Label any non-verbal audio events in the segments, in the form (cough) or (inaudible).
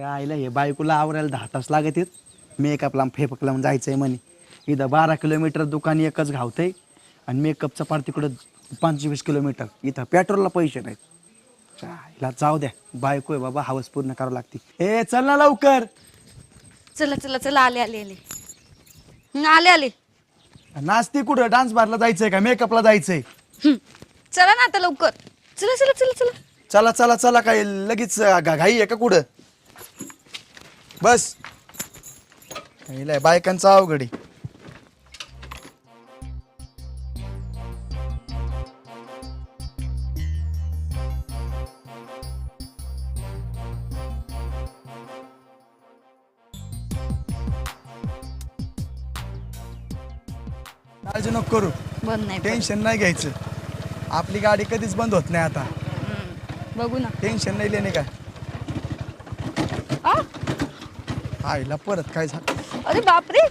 आईला हे बायकोला आवरायला दहा तास लागत आहेत. मेकअप लांब फेपक लावून जायचंय म्हणे. इथं बारा किलोमीटर दुकान एकच घावतंय आणि मेकअपचं पार तिकडं पंचवीस किलोमीटर. इथं पेट्रोलला पैसे नाहीत. आईला जाऊ द्या. बायको आहे बाबा हवस पूर्ण करावं लागते. ए चल ना लवकर. चला चला चला आले आले आले. हं, आले आले. नाचती कुठं? डान्स बारला जायचंय का? मेकअपला जायचंय. हं. चला ना आता लवकर. चला चला चला चला. चला चला चला काय लगेच घा- घाई आहे का कुठं? बस. हिला बायकांचा अवघड काळजी नको करू. बंद नाही पडत. टेन्शन नाही घ्यायचं. आपली गाडी कधीच बंद होत नाही आता. बघू ना. टेन्शन नाही लेणे का आ, आईला परत काय झालं? अरे बापरे!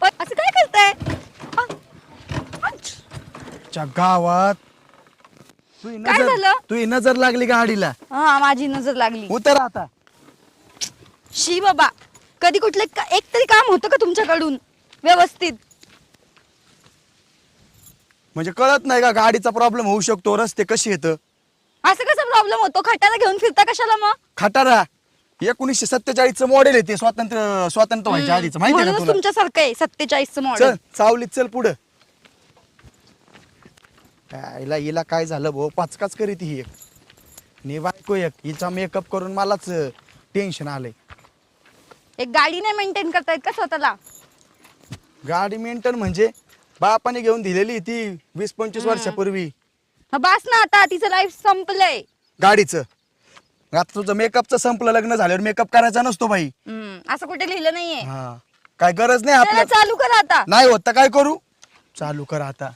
पण असं काय करताय? आ, आच. च्या गावात तुही काय नजर झालं? तुही नजर लागली गाडीला. हा माझी नजर लागली. उतर आता. शी बाबा कधी कुठलं का- एक तरी काम होतं का तुमच्याकडून? व्यवस्थित. म्हणजे कळत नाही का गाडीचा प्रॉब्लेम होऊ शकतो रस्ते कसे येतं? असं कसा प्रॉब्लेम होतो? खटाला घेऊन फिरता कशाला मग? खटारा? एकोणीसशे सत्तेचाळीसचं मॉडेल आहे ते स्वातंत्र्य स्वातंत्र्य व्हायच्या आधीच. माहिती आहे का म्हणूनच तुला? तुमच्यासारखं आहे सत्तेचाळीसचं चल मॉडेल चावलीत चल पुढं. आईला हिला काय झालं भाऊ? पाचकाच करीत ही एक. नि बायको एक. हिचा मेकअप करून मलाच टेन्शन आलंय. एक गाडी नाही मेंटेन करता येत का स्वतःला? गाडी मेंटेन म्हणजे बापाने घेऊन दिलेली ती वीस पंचवीस वर्षापूर्वी. हा, बास ना आता तिचं लाईफ संपलंय. गाडीचं. आता तुझं मेकअपचं संपलं लग्न झाल्यावर मेकअप करायचा नसतो बाई. हम्म, असं कुठे लिहिलं नाहीये. हा काय गरज नाही चला आपल्या चालू करा आता. नाही होत तर काय करू? चालू कर आता.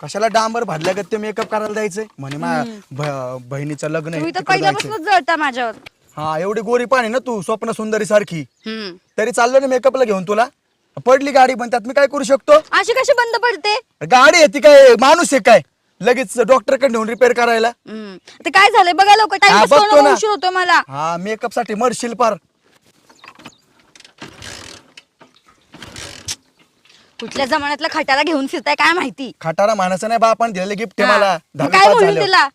कशाला डांबर भाडल्या गत ते मेकअप करायला द्यायचंय? म्हणे मा ब- बहिणीचं लग्न आहे, तुम्ही तर तिकडे जायचंय. पहिल्यापासूनच जळता माझ्यावर. हा एवढी गोरी पाणी ना तू स्वप्न सुंदरी सारखी. हम्म. तरी चाललो ना मेकअपला घेऊन तुला? पडली गाडी पण त्यात मी काय करू शकतो? अशी कशी बंद पडते? गाडी आहे ती काय माणूस आहे काय? लगेच डॉक्टरकडे नेऊन रिपेअर करायला. हम्म. ते काय झालंय? बघा लवकर. हा, टाइम बघतो ना. उशीर होतो मला. हा मेकअपसाठी मरशील पार कुठल्या जमान्यातला खटाला घेऊन फिरताय काय माहिती? खटारा मानाचं नाही बापान दिलेलं गिफ्ट हा. मला. मग दहावी काय पास झाल्यावर. तिला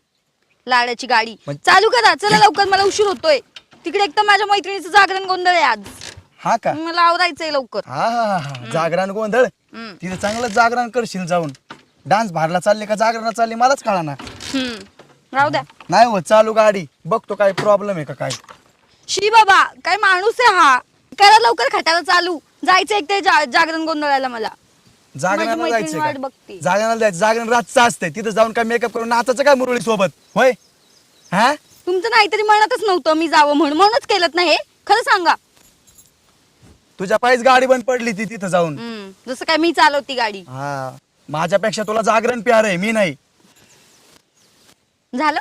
लाडाची गाडी. चालू करा. चला लवकर मला उशीर होतोय. तिकडे एक तर माझ्या मैत्रिणीचं जागरण गोंधळ आहे आज. हा का? मला आवरायचंय लवकर. हा हा हा, हा. जागरण गोंधळ? हम्म. तिथे चांगलं जागरण करशील जाऊन. डान्स भारला चालले का जागरण चालली मलाच कळा ना हम्म. राहू द्या. नाही हो चालू गाडी. बघतो काय प्रॉब्लेम आहे का काय. शी बाबा काय माणूस आहे हा. करा लवकर खटाला चालू. जायचं एक ते जा- जागरण गोंधळाला मला. जागरणाला माझी मैत्रीण जायचं वाट का? बघते. जागरणाला जायचं. जागरण रातचं असते तिथं जाऊन काय मेकअप करून नाचायचं काय मुरळी सोबत? होय? हा? तुमचं नाहीतरी म्हणतच नव्हतं मी जावं म्हणून. म्हणूनच केलं ना हे. खरं सांगा. तुझ्या पायीच गाडी बंद पडली ती तिथं जाऊन. हम्म. जसं काय मी चालवती गाडी. हा. माझ्यापेक्षा तुला जागरण प्यार आहे मी नाही. झालं?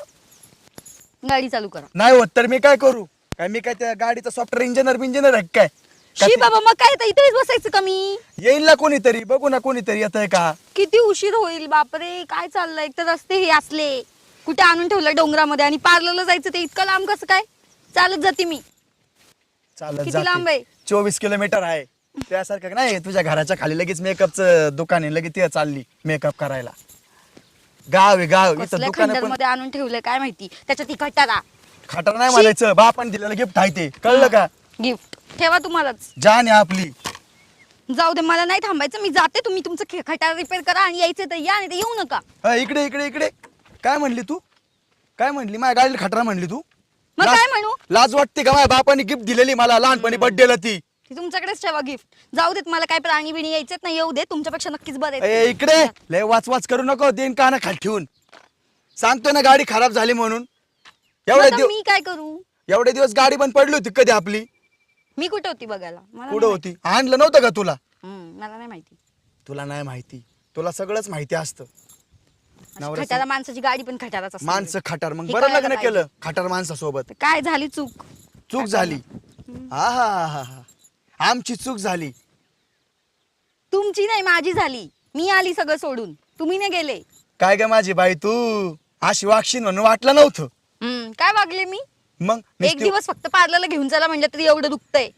गाडी चालू करा. नाही होत तर मी काय करू? काय मी काय त्या गाडीचा सॉफ्टवेअर इंजिनियर इंजिनियर आहे काय? का शी ती- बाबा मग काय तर इथेच बसायचं का मी? येईल ना कोणीतरी बघू ना कोणीतरी येत आहे का? किती उशीर होईल बापरे काय चाललंय? एक तर रस्ते हे असले. कुठे आणून ठेवलं डोंगरामध्ये आणि पार्लरला जायचं ते इतकं लांब कसं काय? चालत जाते मी. चालत किती लांब आहे? चोवीस किलोमीटर आहे. त्यासारखं नाही? तुझ्या घराच्या खाली लगेच मेकअपचं दुकान आहे लगेच ते चालली मेकअप करायला. गाव आहे गाव. इथं कसल्या दुकान खंडर पण मध्ये आणून ठेवलंय काय माहिती? त्याच्यात ती खटारा. खाटर नाही म्हणायचं बापाने दिलेलं गिफ्ट आहे ते. कळलं का? गिफ्ट ठेवा तुम्हालाच. जान आहे आपली. जाऊ दे मला नाही थांबायचं मी जाते. तुम्ही तुमचं खे- खटारा रिपेअर करा आणि यायचं तर या ते येऊ नका. अ, इकडे इकडे इकडे. काय म्हणली तू? काय म्हणली? माझ्या गाडीला खटरा म्हणली तू? मग लाज- काय म्हणू? लाज वाटते का? माझ्या बापाने गिफ्ट दिलेली मला लहानपणी बर्थडेला ती. ती तुमच्याकडेच ठेवा गिफ्ट जाऊ देत मला काय प्राणी बिणी यायचेत ना येऊ दे. तुमच्यापेक्षा नक्कीच बरे ए, इकडे! लय वाच वाच करू नको देईन काना खाली ठेवून. सांगतो ना गाडी खराब झाली म्हणून. एवढे दिवस मी काय करू? एवढे दिवस गाडी पण पडली होती कधी आपली? मी कुठे होती बघायला? मला कुठं नाही होती? आणलं नव्हतं का तुला? माहिती. हम्म, मला नाही माहिती. तुला नाही माहिती. तुला सगळंच माहिती असतं. खटारा माणसाची गाडी पण असते. माणसं खटार. मग हे बरं कळायला लग्न पाहिजे. केलं खटार माणसासोबत. काय झाली चूक? चूक झाली. हा हा हा हा. आमची चूक झाली. तुमची नाही माझी झाली. मी आली सगळं सोडून. तुम्ही नाही गेले. काय ग माझी बाई तू? अशी वागशील म्हणून वाटलं नव्हतं. हम्म, काय वागले मी? मग एक नुसती- दिवस फक्त पार्लरला घेऊन चला म्हणलं तरी एवढं दुखतंय.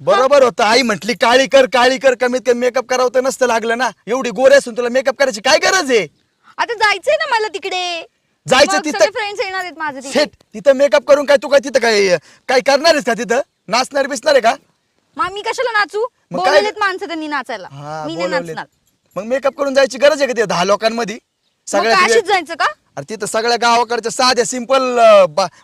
बरोबर होतं. आई म्हटली काळी कर काळी कर कमीत कमी मेकअप करावं तर नसतं लागलं ना. एवढी गोरे असून तुला मेकअप करायची काय गरज आहे? आता जायचंय ना मला तिकडे. जायचं तिथं- फ्रेंड्स येणार आहेत माझे तिथे सेट तिथं मेकअप करून काय तू काय तिथं काय काय करणार आहेस का तिथं? नाचणार बिसणार आहे का? मग मी कशाला नाचू? मग काय- बोलवलेत माणसं त्यांनी नाचायला. हा, मी नाही बोलवलेत. नाचणार. मग मेकअप करून जायची गरज आहे का ते दहा लोकांमध्ये? मग काय सगळ्या अशीच जायचं का? अरे तिथं सगळ्या गावाकडच्या साध्या सिंपल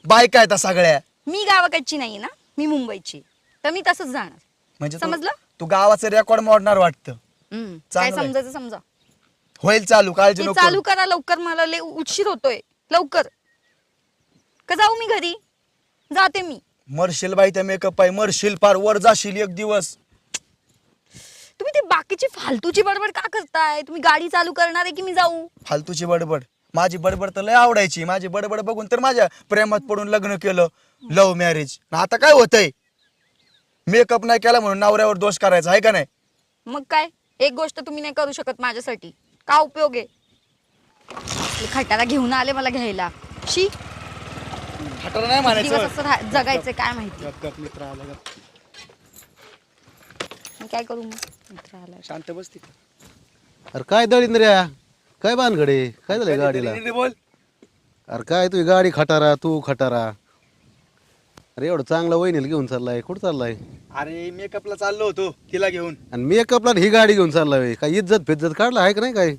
बायका आहेत सगळ्या. मी गावाकडची नाहीये ना मी मुंबईची. तर मी तसंच जाणार. म्हणजे तू- समजलं? तू गावाचं रेकॉर्ड मोडणार वाटतं. हम्म, काय. समजायचं समजा. होईल चालू काळजी ते नको. चालू करा लवकर मला लय उशीर होतोय. लवकर. का जाऊ मी घरी? जाते मी. मरशील बाई त्या मेकअप आहे मरशील पार वर जाशील एक दिवस. तुम्ही ते बाकीची फालतूची बडबड का करताय? तुम्ही गाडी चालू करणार आहे की मी जाऊ? फालतूची बडबड. माझी बडबड तर लय आवडायची. माझी बडबड बघून तर माझ्या प्रेमात पडून लग्न केलं. लव्ह मॅरेज आता काय होतंय? मेकअप नाही केला म्हणून नवऱ्यावर दोष करायचा आहे का नाही? मग काय? एक गोष्ट तुम्ही नाही करू शकत माझ्यासाठी. का उपयोग आहे? खटारा घेऊन आले मला घ्यायला. शी. हटर नाही दिवस म्हणायचं असं राह- जगायचं काय माहिती? गप गप मित्र आला गप. मी काय करू मग? मित्र आला. शांत बसती अरे काय दळिंद्र्या काय बांधगडे काय झालंय गाडीला? बोल. अरे काय तुझी गाडी खटारा तू खटारा. अरे एवढं चांगला वहिनीला घेऊन चाललाय कुठं चाललाय? अरे मेकअपला चाललो होतो तिला घेऊन. आणि मेकअपला ही गाडी घेऊन चाललाय काय इज्जत फिज्जत काढला आहे का नाही काय?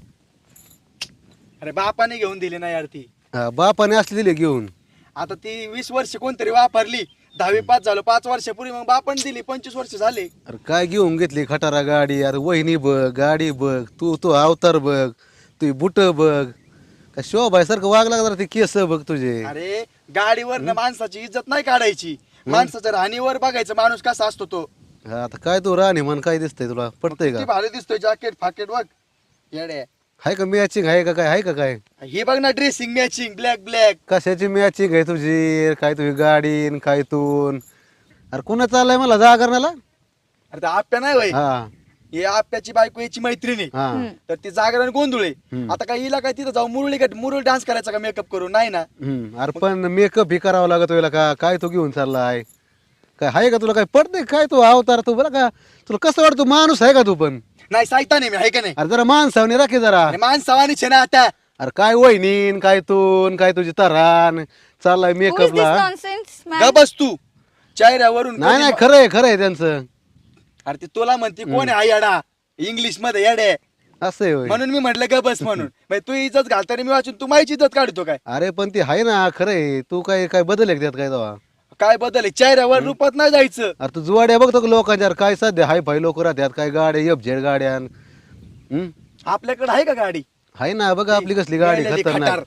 अरे बापाने घेऊन दिली ना यार ती. हा, बापाने असली दिली घेऊन. आता ती वीस वर्ष कोणतरी वापरली. दहावी पाच झालो पाच वर्षापूर्वी मग बापाने दिली पंचवीस वर्ष झाले. अरे काय घेऊन घेतली खटारा गाडी? अरे वहिनी बघ गाडी बघ तू तू अवतार बघ तुझी बुट बघ. काय शोभायसारखं वागला जरा ते केस बघ तुझे. अरे गाडीवर ना माणसाची इज्जत नाही काढायची. माणसाच्या राहणीवर बघायचं माणूस कसा असतो तो. हा, आता काय तू राहणे म्हण काय दिसतंय तुला? पडतंय किती का? भारी दिसतोय जॅकेट फाकेट बघ. येडे आहे का मॅचिंग आहे का काय? आहे का काय? ही बघ ना ड्रेसिंग मॅचिंग ब्लॅक ब्लॅक कशाची मॅचिंग आहे तुझी? काय तुझी गाडी न काय तून? अरे कुणा चाललंय मला जा करण्याला अरे ते आप्या नाही वय हा. हे आप्याची बायको याची मैत्रिणी हा. तर ती जागरण गोंधळे हम्म. आता काय हिला काय तिथं जाऊ मुरळी का मुरळी डान्स करायचा का मेकअप करून? नाही ना. हम्म. अरे पण मेकअप ही करावं लागत तुला का? काय तू घेऊन चाललाय? काय आहे का तुला? काय पडते काय तू अवतार तू? बरं का? तुला कसं वाटतं? माणूस आहे का तू पण? नाही सायता नाही मी आहे का नाही? अरे जरा माणसावनी राखे जरा. माणसावानी छे ना आता. अरे काय वहिनीन काय तून काय तुझी तरान? चाललाय मेकअपला ग बस. तू चेहऱ्यावरून नाही नाही मा- खरं आहे खरं आहे त्यांचं. अरे ते तुला म्हणते कोण आहे याडा? इंग्लिशमध्ये येडे. असं आहे होय. म्हणून मी म्हटलं ग बस (laughs) म्हणून. म्हणजे तू इज्जत घालताना मी वाचून तू माझी इज्जत काढतो काय? अरे पण ती आहे ना खरं आहे. तू काय काय बदल आहे का त्यात काय तेव्हा? काय बदल आहे? चेहऱ्यावर रूपात नाही जायचं. अरे तू जुवाड्या बघतो का लोकांच्या? अरे काय सध्या हाय फाय लोक राहतात काय गाड्या एफ झेड गाड्या हम्म? आपल्याकडे आहे का गाडी? हाय ना बघा आपली कसली गाडी गेलेली खतरनाक. खटार.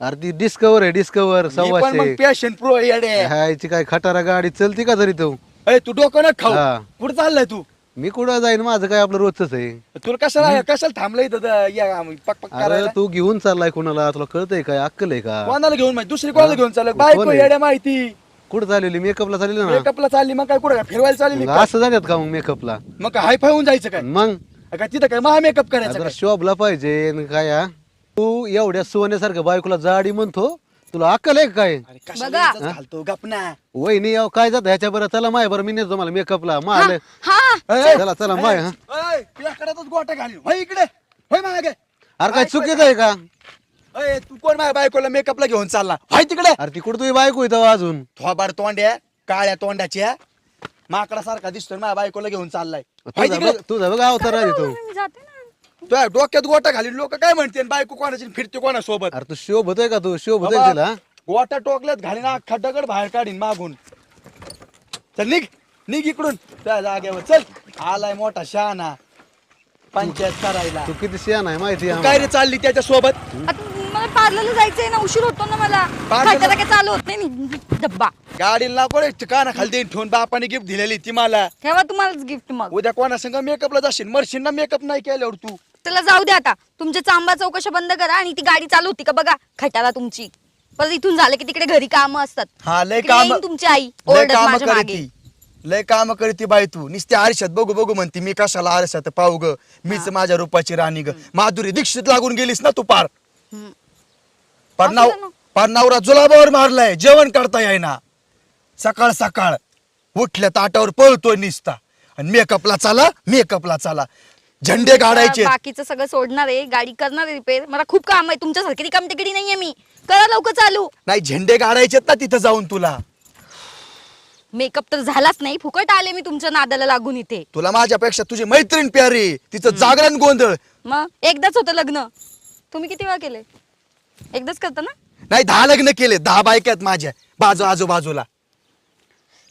अरे ती डिस्कवर आहे डिस्कवर मी पण सव्वाशे. मग पॅशन प्रो येडे. हायची काय खटारा गाडी चलती का तरी तो? अय तू डोकं न खाऊ. हा. कुठं चाललाय तू? मी कुठं जाईन? माझं काय आपलं रोजच आहे. तुला कशाला कशाला थांबलं इथं? द- या आम्ही पक पक अरे करायला? तू घेऊन चाललाय कोणाला? तुला कळतंय काय? अक्कल आहे का? कोणाला घेऊन माहिती? दुसरी कोणाला घेऊन चाललं कोण बायको आहे? येड्या माहिती. कुठं चाललेली? मेकअपला चाललेली ना? मेकअपला चालली मग काय कुठं? काय फिरवायला चालली मग असं जाण्यात का मग मेकअपला मग काय हाय फाय होऊन जायचं काय? मग? काय तिथं काय महा मेकअप करायचं जरा काय? शोभला पाहिजे न काय हा? तू एवढ्या सोन्यासारख्या बायकोला जाडी म्हणतो तुला अक्कल आहे का काय? अरे कशाला बघा. इज्जत घालतो गपना. वहिनी याव काय जात? ह्याच्या बरं चला माय बरं मी नेतो मला मेकअपला माल हा चला चला माय हा. तुझ्याकडेच गोटा होय इकडे. होय मागे. अरे काय चुकीचं आहे का? अय तू कोण माझ्या बायकोला मेकअपला घेऊन चालला? होय तिकडे. अरे ती कुठं तुझी बायको येतो अजून. थोबाड तोंड्या काळ्या तोंडाच्या. माकडा सारखा दिसतोय माझ्या बायकोला घेऊन चाललाय. होय तुझा तिकडे. बघ तुझा बघ अवतार आहे तो. मी जाते ना. तुझ्या डोक्यात गोटा घालीन लोक काय म्हणते बायको कोणाची आणि फिरते कोणासोबत? अरे तू शोभ होतोय का तू? शोभ होतोय बाबा, तिला? गोटा टोकल्यात घालीन अख्खा दगड बाहेर काढीन मागून. चल निघ. निघ इकडून. त्या जागेवर. चल. आलाय मोठा शहाणा. पंचायत करायला. तू किती शेण आहे माहिती आहे काय आम्हाला. रे चालली त्याच्या सोबत आता मला पार्लरला जायचंय ना उशीर होतो ना मला. पार्लरला- खटारा काय चालू होत नाही मी डब्बा. गाडीला नको ठिकाणा खाली देईन ठेवून बापाने गिफ्ट दिलेली ती मला. ठेवा तुम्हालाच गिफ्ट मग. उद्या कोणा संग मेकअपला जाशील मरशील ना मेकअप नाही केल्यावर तू. त्याला जाऊ द्या आता. तुमच्या चांबा चौकशा बंद करा आणि ती गाडी चालू होती का बघा. खटारा तुमची. परत इथून झालं की तिकडे घरी काम असतात. हा लय तिकडे काम येईन तुमची आई. लय ओरडत काम माझ्या मागे. करती लय काम करती बाई तू. नुसते आरशात बघू बघू म्हणती मी कशाला आरशात पाहू ग? मीच माझ्या रूपाची राणी ग. माधुरी दीक्षित लागून गेलीस ना तू पार. हम्म. पार नाव असं ना. पार नवरा जुलाबावर मारलाय. जेवण करता येईना. सकाळ सकाळ उठल्या ताटावर पळतोय निसता. आणि मेकअपला चाला मेकअपला चाला. झंडे काढायचे बाकीचं सगळं सोडणार आहे. गाडी करणार आहे रिपेअर मला खूप काम आहे. तुमच्यासारखी रिकाम तिकडी नाहीये मी. करा लवकर चालू. नाही झेंडे काढायचेत ना तिथं जाऊन तुला. मेकअप तर झालाच नाही. फुकट आले मी तुमच्या नादाला लागून इथे. तुला माझ्यापेक्षा तुझी मैत्रीण प्यारी. तिचं जागरण गोंधळ. मग? एकदाच होतं लग्न. तुम्ही किती वेळा केले एकदाच करता ना? नाही दहा लग्न केले दहा बायका आहेत माझ्या बाजू आजूबाजूला.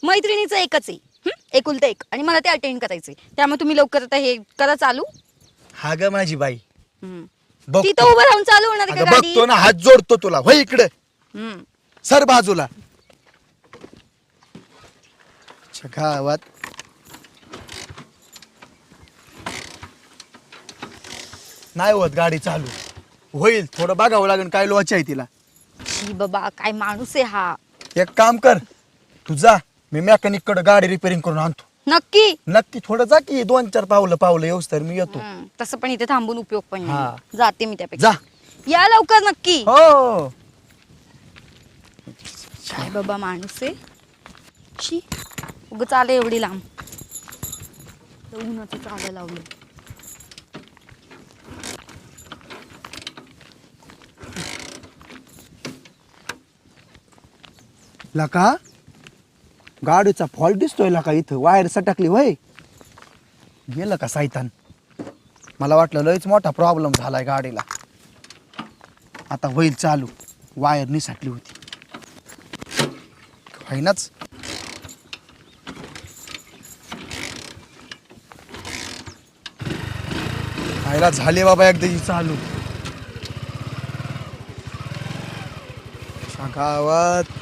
मैत्रिणीचं एकच आहे. हं? एकुलतं एक. आणि मला ते अटेंड करायचंय. त्यामुळे तुम्ही लवकर आता हे करा चालू. हा ग माझी बाई. हं. बघतो. तिथं उभं राहून चालू होणार आहे अगं का गाडी? बघतो ना हात जोडतो तुला. होय इकडे. हं. सर बाजूला. अच्छा, गावात. नाही होत गाडी चालू. होईल थोडं बघावं लागेल काय लोच आहे तिला. शी बाबा काय माणूस आहे हा. एक काम कर तू जा मी मेकॅनिककडे गाडी रिपेअरिंग करून आणतो. नक्की? नक्की थोडं जा की दोन चार पावलं पावलं येऊस तर मी येतो. हं. तसं पण इथे थांबून उपयोग पण हा. जाते मी त्यापेक्षा. जा. या लवकर नक्की. हो. काय बाबा माणूस आहे? शी उग चाले एवढी लांब. उन्हाचं चालायला लावलं. लका गाडीचा फॉल्ट दिसतोय लका इथं? वायर सटकली होय गेलं का सायतान मला वाटलं लयच मोठा प्रॉब्लेम झालाय गाडीला. आता होईल चालू. वायर निसाटली होती. होईनाच. व्हायला झाले बाबा एकदा ही चालू. अशा गावात